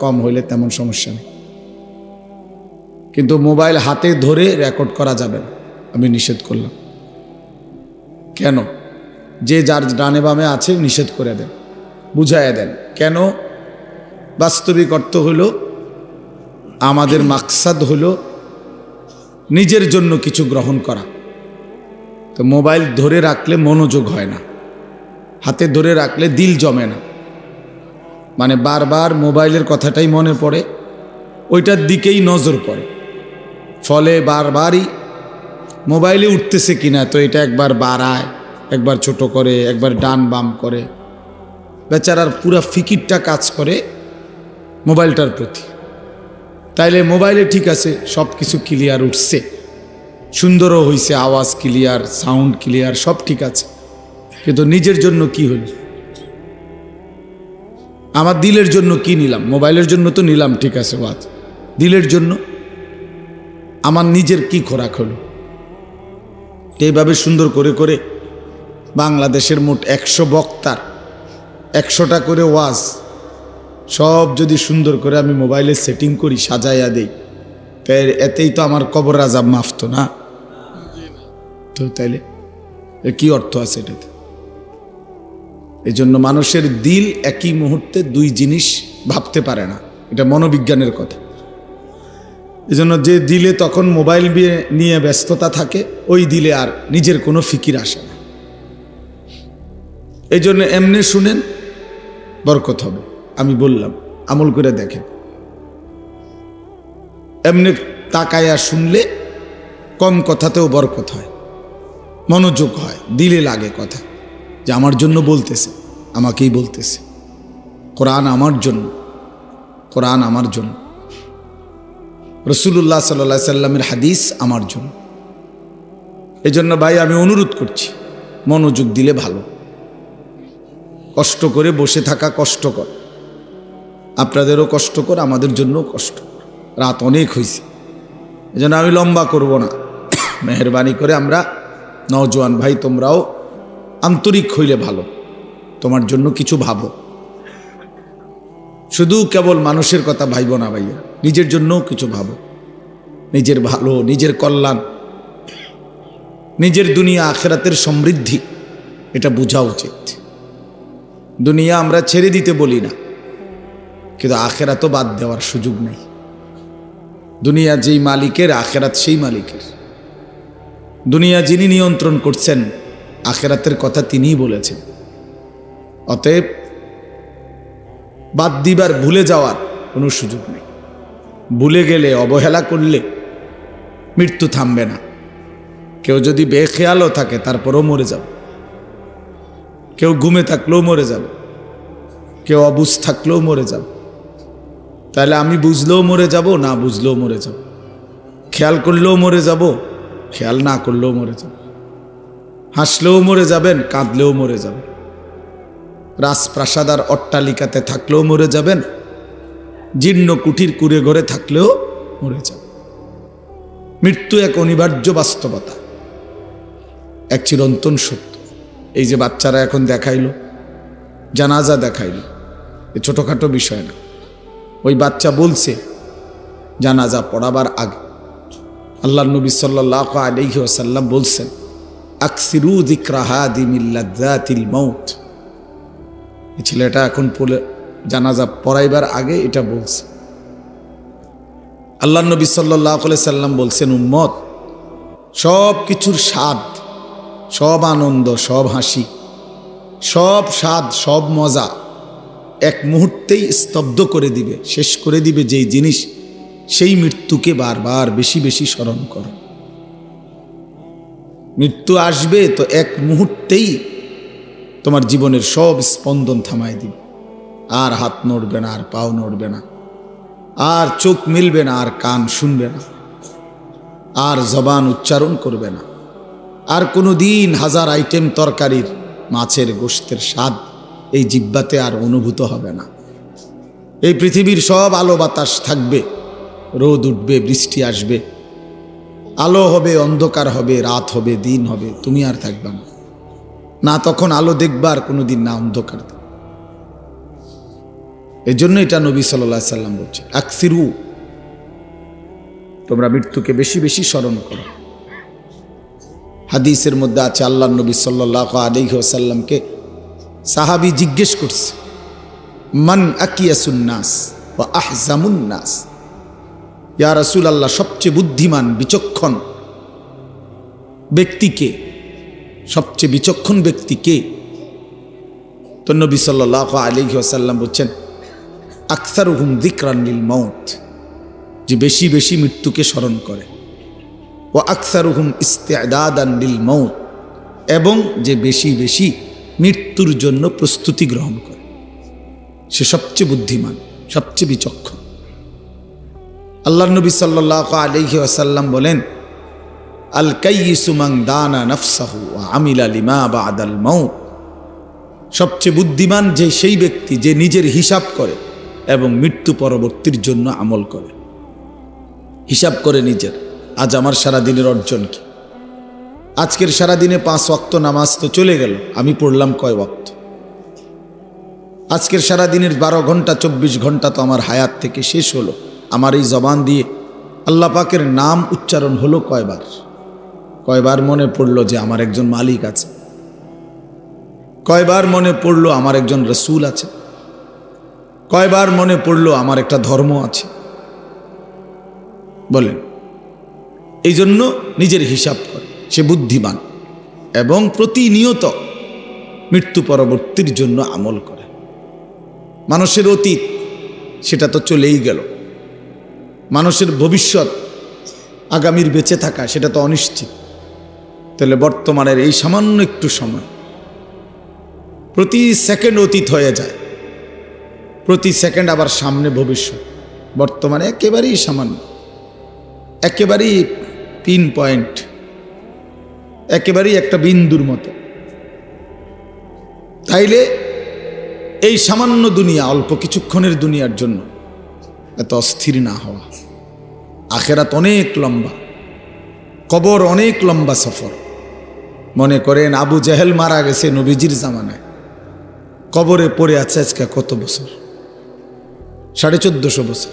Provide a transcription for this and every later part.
কম হইলে তেমন সমস্যা নেই। কিন্তু মোবাইল হাতে ধরে রেকর্ড করা যাবে আমি নিষেধ করলাম। কেন? যে যার ডানে বামে আছে নিষেধ করে দেন, বুঝাইয়া দেন। কেন? বাস্তবিক অর্থ হলো, আমাদের মাকসাদ হলো নিজের জন্য কিছু গ্রহণ করা। তো মোবাইল ধরে রাখলে মনোযোগ হয় না, হাতে ধরে রাখলে দিল জমে না। মানে বারবার মোবাইলের কথাটাই মনে পড়ে, ওইটার দিকেই নজর পড়ে। ফলে বারবারই মোবাইলে উঠতেছে কিনা তো এটা একবার বাড়ায়, একবার ছোট করে, একবার ডান বাম করে। বেচারার পুরা ফিকিরটা কাজ করে মোবাইলটার প্রতি। তাইলে মোবাইলে ঠিক আছে সব কিছু ক্লিয়ার উঠছে। সুন্দরও হইছে, আওয়াজ ক্লিয়ার, সাউন্ড ক্লিয়ার, সব ঠিক আছে। কিন্তু নিজের জন্য কি হইল? আমার দিলের জন্য কি নিলাম? মোবাইলের জন্য তো নিলাম, ঠিক আছে ওয়াজ দিলের জন্য আমার নিজের কি খোরাক হলো? এইভাবে সুন্দর করে করে বাংলাদেশের মোট একশো বক্তার একশোটা করে ওয়াজ সব যদি সুন্দর করে আমি মোবাইলে সেটিং করি, সাজাইয়া দেই তাই এতেই তো আমার কবর আজাব মাফতো না? তো তাইলে কি অর্থ আছে এটাতে? এই জন্য মানুষের দিল একই মুহূর্তে দুই জিনিস ভাবতে পারে না। এটা মনোবিজ্ঞানের কথা। এই জন্য যে দিলে তখন মোবাইল নিয়ে ব্যস্ততা থাকে, ওই দিলে আর নিজের কোনো ফিকির আসে না। এই জন্য এমনি শুনেন, বরকত হবে। আমি বললাম, আমল করে দেখেন। এমনি তাকায়া শুনলে কম কথাতেও বরকত হয়, মনোযোগ হয়, দিলে লাগে কথা, যে আমার জন্য বলতেছে। আমাকেই বলতেছে, কোরআন আমার জন্য, কোরআন আমার জন্য। রসুল্লাহ সাল্লা সাল্লামের হাদিস আমার জন্য। এই জন্য ভাই আমি অনুরোধ করছি, মনোযোগ দিলে ভালো। কষ্ট করে বসে থাকা কষ্টকর। আপনাদেরও কষ্টকর, আমাদের জন্য কষ্ট। রাত অনেক হয়েছে এই জন্য আমি লম্বা করব না। মেহরবানি করে আমরা নওজোয়ান ভাই তোমরাও আন্তরিক হইলে ভালো। তোমার জন্য কিছু ভাবো। শুধু কেবল মানুষের কথা ভাইব না ভাইয়া, নিজের জন্যও কিছু ভাবো। নিজের ভালো, নিজের কল্যাণ, নিজের দুনিয়া আখেরাতের সমৃদ্ধি, এটা বোঝা উচিত। দুনিয়া আমরা ছেড়ে দিতে বলি না, কিন্তু আখেরাতও বাদ দেওয়ার সুযোগ নেই। দুনিয়া যেই মালিকের, আখেরাত সেই মালিকের। দুনিয়া যিনি নিয়ন্ত্রণ করছেন, আখেরাতের কথা তিনিই বলেছেন। অতএব বাদ দিবার, ভুলে যাওয়ার কোনো সুযোগ নেই। ভুলে গেলে, অবহেলা করলে মৃত্যু থামবে না। কেউ যদি বেখেয়ালও থাকে, তারপরও মরে যাবে। কেউ ঘুমে থাকলেও মরে যাবে। কেউ অবুজ থাকলেও মরে যাবে। তাহলে আমি বুঝলেও মরে যাব, না বুঝলেও মরে যাব। খেয়াল করলেও মরে যাব, খেয়াল না করলেও মরে যাব। হাসলেও মরে যাবেন, কাঁদলেও মরে যাবেন। রাজপ্রাসাদ আর অট্টালিকাতে থাকলেও মরে যাবেন, জীর্ণ কুঠির কুড়ে ঘরে থাকলেও মরে যাবেন। মৃত্যু এক অনিবার্য বাস্তবতা, এক চিরন্তন সত্য। এই যে বাচ্চারা এখন দেখাইল, জানাজা দেখাইল, এ ছোটোখাটো বিষয় না। ওই বাচ্চা বলছে, জানাজা পড়াবার আগে। আল্লাহ নবী সাল্লাহ আলহি ওসাল্লাম বলছেন, আকসিরু মৌত এই ছেলেটা এখন জানাজা পড়াইবার আগে এটা বলছে। আল্লাহ নবী সাল্লাহ সাল্লাম বলছেন, উম্মত, সব কিছুর স্বাদ, সব আনন্দ, সব হাসি, সব স্বাদ, সব মজা এক মুহূর্তেই স্তব্ধ করে দিবে, শেষ করে দিবে যেই জিনিস, সেই মৃত্যুকে বারবার বেশি বেশি স্মরণ করো। মৃত্যু আসবে তো এক মুহূর্তেই তোমার জীবনের সব স্পন্দন থামাই দিবে। আর হাত নড়বে না, আর পাও নড়বে না, আর চোখ মিলবে না, আর কান শুনবে না, আর জবান উচ্চারণ করবে না। আর কোনো দিন হাজার আইটেম তরকারির মাছের গোষ্ঠের স্বাদ এই জিব্বাতে আর অনুভূত হবে না। এই পৃথিবীর সব আলো বাতাস থাকবে, রোদ উঠবে, বৃষ্টি আসবে, আলো হবে, অন্ধকার হবে, রাত হবে, দিন হবে, তুমি আর থাকবে না। না তখন আলো দেখবার কোনো দিন না অন্ধকার। এই জন্য এটা নবী সাল্লাহ সাল্লাম বলছে আকসিরু, তোমরা মৃত্যুকে বেশি বেশি স্মরণ করো। হাদিসের মধ্যে আছে আল্লাহ নবী সাল্লাহ আলিহাসাল্লামকে সাহাবি জিজ্ঞেস করছে, মান আকিয়াসুন্নাস বা আহজামুন্নাস ইয়া রাসুল আল্লাহ সবচেয়ে বুদ্ধিমান, বিচক্ষণ ব্যক্তিকে সবচেয়ে বিচক্ষণ ব্যক্তিকে তো নবী সাল্লাহ আলিহি আসাল্লাম বলছেন আকসার হুম দিকরান্নিল মৌত যে বেশি বেশি মৃত্যুকে স্মরণ করে। ও আকসার হুম ইস্তেদাদান্নিল মৌত এবং যে বেশি বেশি মৃত্যুর জন্য প্রস্তুতি গ্রহণ করে। সে সবচেয়ে বুদ্ধিমান, সবচেয়ে বিচক্ষণ। আল্লাহ নবী সাল্লাহ আলহি আসাল্লাম বলেন আল কাইসুমাং দানা বা আদাল মৌত সবচেয়ে বুদ্ধিমান যে সেই ব্যক্তি যে নিজের হিসাব করে এবং মৃত্যু পরবর্তীর জন্য আমল করে। হিসাব করে নিজের। আজ আমার সারা দিনের অর্জন কি? আজকের সারা দিনে পাঁচ ওয়াক্ত নামাজ তো চলে গেল, আমি পড়লাম কয় ওয়াক্ত? আজকের সারা দিনের বারো ঘণ্টা, চব্বিশ ঘণ্টা তো আমার হায়াত থেকে শেষ হলো। আমার এই জবান দিয়ে আল্লাহ পাকের নাম উচ্চারণ হলো কয়বার? কয়বার মনে পড়ল যে আমার একজন মালিক আছে? কয়বার মনে পড়ল আমার একজন রসুল আছে? কয়বার মনে পড়ল আমার একটা ধর্ম আছে? বলেন এই জন্য নিজের হিসাব করে, সে বুদ্ধিমান এবং প্রতিনিয়ত মৃত্যু পরবর্তীর জন্য আমল করে। মানুষের অতীত, সেটা তো চলেই গেল। মানুষের ভবিষ্যৎ আগামীর বেঁচে থাকা, সেটা তো অনিশ্চিত। তাহলে বর্তমানের এই সামান্য একটু সময়। প্রতি সেকেন্ড অতীত হয়ে যায়। প্রতি সেকেন্ড আবার সামনে ভবিষ্যৎ। বর্তমানে একেবারেই সামান্য। একেবারেই পিন পয়েন্ট। একেবারেই একটা বিন্দুর মতো। তাইলে এই সামান্য দুনিয়া, অল্প কিছুক্ষণের দুনিয়ার জন্য এত অস্থির না হওয়া। আখেরাত অনেক লম্বা। কবর অনেক লম্বা সফর। মনে করেন আবু জেহেল মারা গেছে নবীজির জামানায়। কবরে পড়ে আছে আজকে কত বছর? সাড়ে চোদ্দশো বছর।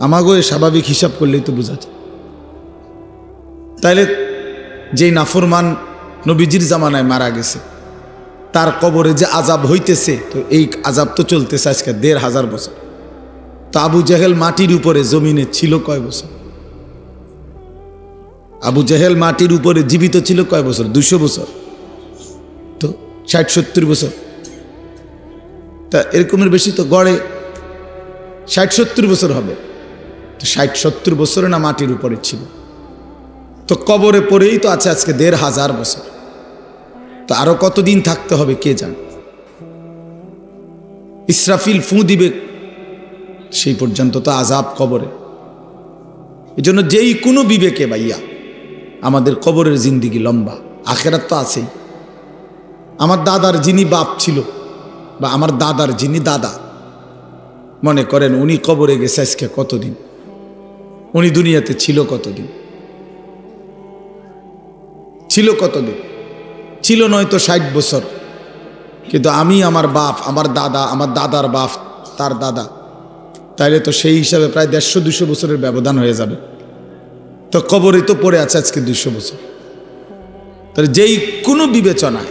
আমাগো স্বাভাবিক হিসাব করলেই তো বোঝা যায়। তাইলে যেই নাফরমান নবীজির জামানায় মারা গেছে, তার কবরে যে আজাব হইতেছে, তো এই আজাব তো চলতেছে আজকে দেড় হাজার বছর। তো আবু জাহেল মাটির উপরে, জমিনে ছিল কয় বছর? আবু জেহেল মাটির উপরে জীবিত ছিল কয় বছর? দুশো বছর। তো ষাট, সত্তর বছর। তা এরকমের বেশি তো গড়ে ষাট, সত্তর বছর হবে। তো ষাট, সত্তর বছরে না মাটির উপরে ছিল? তো কবরে পড়েই তো আছে আজকে দেড় হাজার বছর। তো আরও কতদিন থাকতে হবে কে জান? ইসরাফিল ফু দিবে সেই পর্যন্ত তো আজাব কবরে। এই জন্য যেই কোনো বিবেকে ভাইয়া আমাদের কবরের জিন্দিগি লম্বা। আখেরাত তো আছেই। আমার দাদার যিনি বাপ ছিল, বা আমার দাদার যিনি দাদা, মনে করেন উনি কবরে গেছে আজকে কতদিন? উনি দুনিয়াতে ছিল কতদিন? ছিল কতদিন? ছিল নয়তো ষাট বছর। কিন্তু আমি, আমার বাপ, আমার দাদা, আমার দাদার বাপ, তার দাদা, তাইলে তো সেই হিসাবে প্রায় দেড়শো দুশো বছরের ব্যবধান হয়ে যাবে। তো কবরে তো পড়ে আছে আজকে দুশো বছর। তাহলে যেই কোনো বিবেচনায়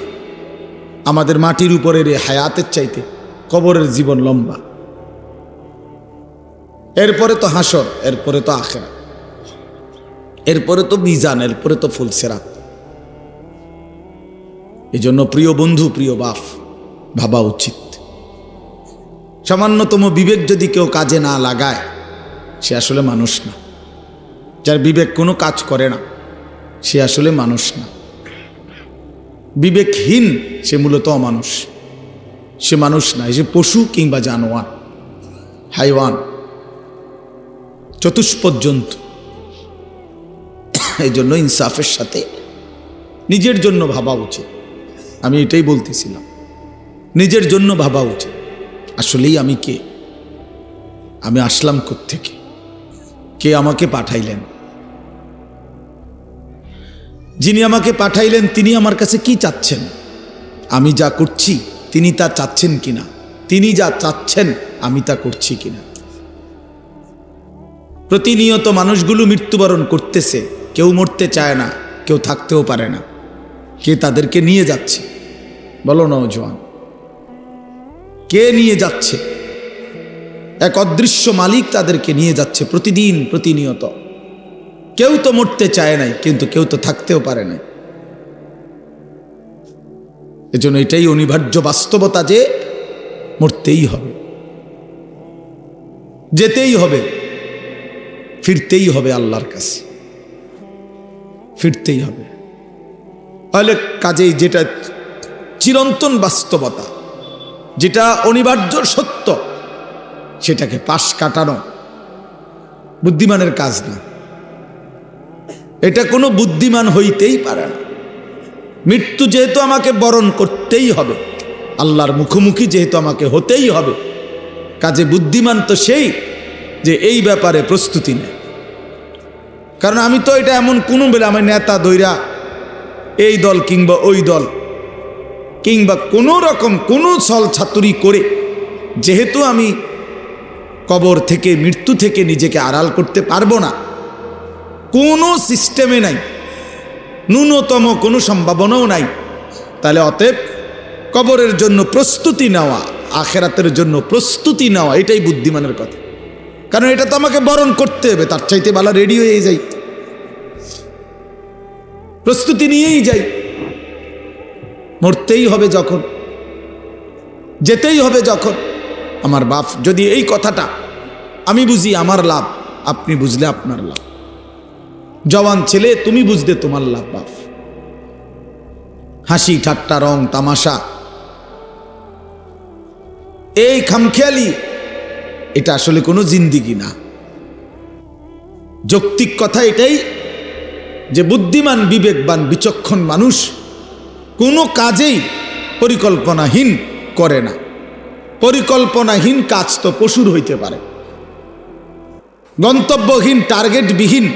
আমাদের মাটির উপরের এই হায়াতের চাইতে কবরের জীবন লম্বা। এরপরে তো হাসর, এরপরে তো আখেরা, এরপরে তো মিজান, এরপরে তো ফুলসেরাত। এই জন্য প্রিয় বন্ধু, প্রিয় বাপ, ভাবা উচিত। সামান্যতম বিবেক যদি কেউ কাজে না লাগায়, সে আসলে মানুষ না। যার বিবেক কোনো কাজ করে না, সে আসলে মানুষ না। বিবেকহীন, সে মূলত অমানুষ। সে মানুষ না, সে পশু কিংবা জানোয়ার, হাইওয়ান চতুষ্পদ জন্তু এই জন্য ইনসাফের সাথে নিজের জন্য ভাবা উচিত। আমি এটাই বলতেছিলাম। নিজের জন্য ভাবা উচিত। আসলেই আমি কে? আমি আসলাম থেকে কে আমাকে পাঠাইলেন? যিনি আমাকে পাঠাইলেন, তিনি আমার কাছে কি চাচ্ছেন? আমি যা করছি, তিনি তা চাচ্ছেন কিনা? তিনি যা চাচ্ছেন, আমি তা করছি কিনা? প্রতিনিয়ত মানুষগুলো মৃত্যুবরণ করতেছে। কেউ মরতে চায় না, কেউ থাকতেও পারে না। কে তাদেরকে নিয়ে যাচ্ছে? বলো নওজোয়ান কে নিয়ে যাচ্ছে? এক অদৃশ্য মালিক তাদেরকে নিয়ে যাচ্ছে প্রতিদিন, প্রতিনিয়ত। কেউ তো মরতে চায় নাই, কিন্তু কেউ তো থাকতেও পারে না এজন্য এটাই অনিবার্য বাস্তবতা যে মরতেই হবে। যেতেই হবে, ফিরতেই হবে আল্লাহর কাছে। ফিরতেই হবে। তাহলে কাজেই যেটা চিরন্তন বাস্তবতা, যেটা অনিবার্য সত্য, সেটাকে পাশ কাটানো বুদ্ধিমানের কাজ না। এটা কোনো বুদ্ধিমান হইতেই পারে না। মৃত্যু যেহেতু আমাকে বরণ করতেই হবে, আল্লাহর মুখোমুখি যেহেতু আমাকে হতেই হবে, কাজে বুদ্ধিমান তো সেই যে এই ব্যাপারে প্রস্তুতি নেয়। কারণ আমি তো এটা এমন কোনো বেলা আমার নেতা দৈরা এই দল কিংবা ওই দল কিংবা কোনো রকম কোনো ছল ছাতুরি করে যেহেতু আমি কবর থেকে, মৃত্যু থেকে নিজেকে আড়াল করতে পারব না কোনো সিস্টেমে নাই। ন্যূনতম কোনো সম্ভাবনাও নাই। তাহলে অতএব কবরের জন্য প্রস্তুতি নেওয়া, আখেরাতের জন্য প্রস্তুতি নেওয়া, এটাই বুদ্ধিমানের কথা। কারণ এটা তো আমাকে বরণ করতে হবে, তার চাইতে ভালো রেডি হয়ে যাই। প্রস্তুতি নিয়েই যাই। মরতেই হবে যখন, যেতেই হবে যখন। আমার বাপ, যদি এই কথাটা আমি বুঝি, আমার লাভ, আপনি বুঝলে আপনার লাভ। জওয়ান ছেলে, তুমি বুঝতে তোমার লাভ, বাপ। হাসি, ঠাট্টা, রং, তামাশা। এই খামখেয়ালি, এটা আসলে কোনো জিন্দিগি না। যৌক্তিক কথা এটাই যে বুদ্ধিমান, বিবেকবান, বিচক্ষণ মানুষ কোনো কাজেই পরিকল্পনাহীন করে না। পরিকল্পনাহীন কাজ তো পশুর হইতে পারে। গন্তব্যহীন টার্গেটবিহীন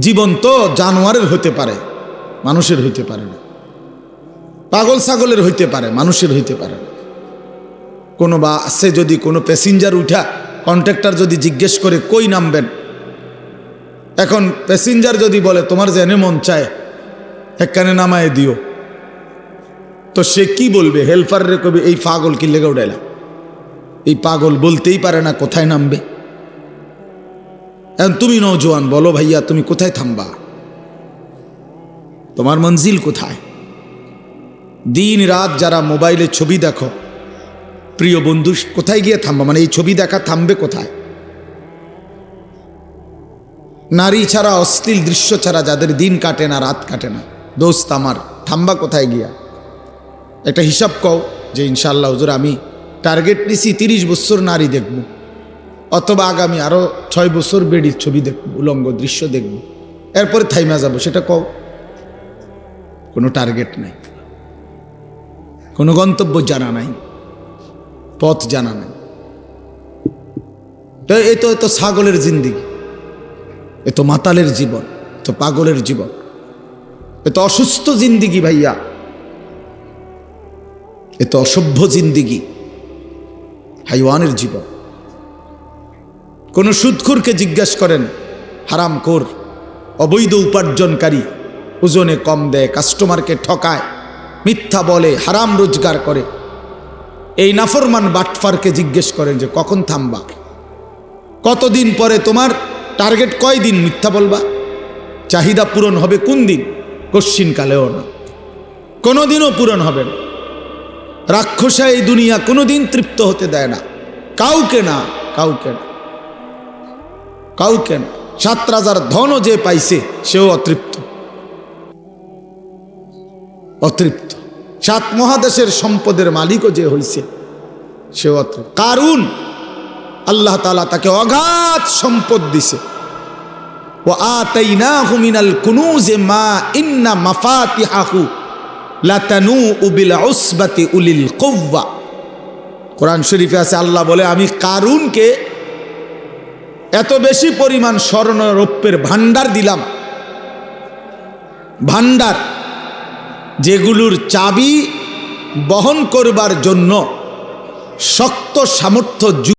জীবন তো জানোয়ারের হতে পারে, মানুষের হইতে পারে না। পাগল ছাগলের হইতে পারে, মানুষের হইতে পারে না। কোনো বা সে যদি কোনো প্যাসেঞ্জার উঠা কন্ট্রাক্টর যদি জিজ্ঞেস করে, কই নামবেন? এখন প্যাসেঞ্জার যদি বলে, তোমার জেনে মন চায়, একখানে নামায় দিও। তো সে কি বলবে? হেল্পারে কবে এই পাগল কি লেগে উঠাইলা এই পাগল বলতেই পারে না কোথায় নামবে। তুমি নৌজোয়ান বলো ভাইয়া, তুমি কোথায় থামবা? তোমার মঞ্জিল কোথায়? দিন রাত যারা মোবাইলে ছবি দেখো, প্রিয় বন্ধু, কোথায় গিয়ে থামবা? মানে এই ছবি দেখা থামবে কোথায়? নারী ছাড়া অশ্লীল দৃশ্য ছাড়া যাদের দিন কাটে না, রাত কাটে না। দোস্ত আমার, থামবা কোথায় গিয়া? একটা হিসাব কও যে ইনশাল্লাহ হুজুর, আমি টার্গেট নিছি তিরিশ বছর নারী দেখব। অথবা আগামী আরও ছয় বছর বেডির ছবি দেখব উলঙ্গ দৃশ্য দেখব। এরপরে থাইমা যাব, সেটা কও। কোনো টার্গেট নাই। কোনো গন্তব্য জানা নাই। পথ জানা নাই। তো এ তো এ তো ছাগলের জিন্দিগি। এ তো মাতালের জীবন তো পাগলের জীবন। এ তো অসুস্থ জিন্দিগি ভাইয়া। এ তো অসভ্য জিন্দিগি। হাইওয়ানের জীবন। কোন সুদখুরকে জিজ্ঞেস করেন, হারাম কোর অবৈধ উপার্জনকারী, ওজনে কম দেয় কাস্টমারকে ঠকায়, মিথ্যা বলে, হারাম রোজগার করে? এই নাফরমান বাটফারকে জিজ্ঞেস করেন যে, কখন থামবা? কতদিন পরে তোমার টার্গেট কয় দিন মিথ্যা বলবা? চাহিদা পূরণ হবে কোন দিন? কশ্চিন কালেও না। কোনোদিনও পূরণ হবে না। রাক্ষসা এই দুনিয়া কোনোদিন তৃপ্ত হতে দেয় না। কাউকে না কাউকে না। কাউকে না। সাত রাজার ধনও যে পাইছে, সেও অতৃপ্ত। অতৃপ্ত। সাত মহাদেশের সম্পদের মালিকও যে হইছে, সেও অতৃপ্ত। কারুন? আল্লাহ তালা তাকে অগাধ সম্পদ দিছে। ও আতাইনাহু মিনাল কুনুজে মা ইন্না মাফাতিহাহু লাতানু উবিল উসবাতি উলিল কৌবা কোরআন শরীফে আছে, আল্লাহ বলে, আমি কারুনকে এত বেশি পরিমাণ স্বর্ণ রৌপ্যের ভান্ডার দিলাম। ভান্ডার যেগুলোর চাবি বহন করবার জন্য শক্ত সামর্থ্য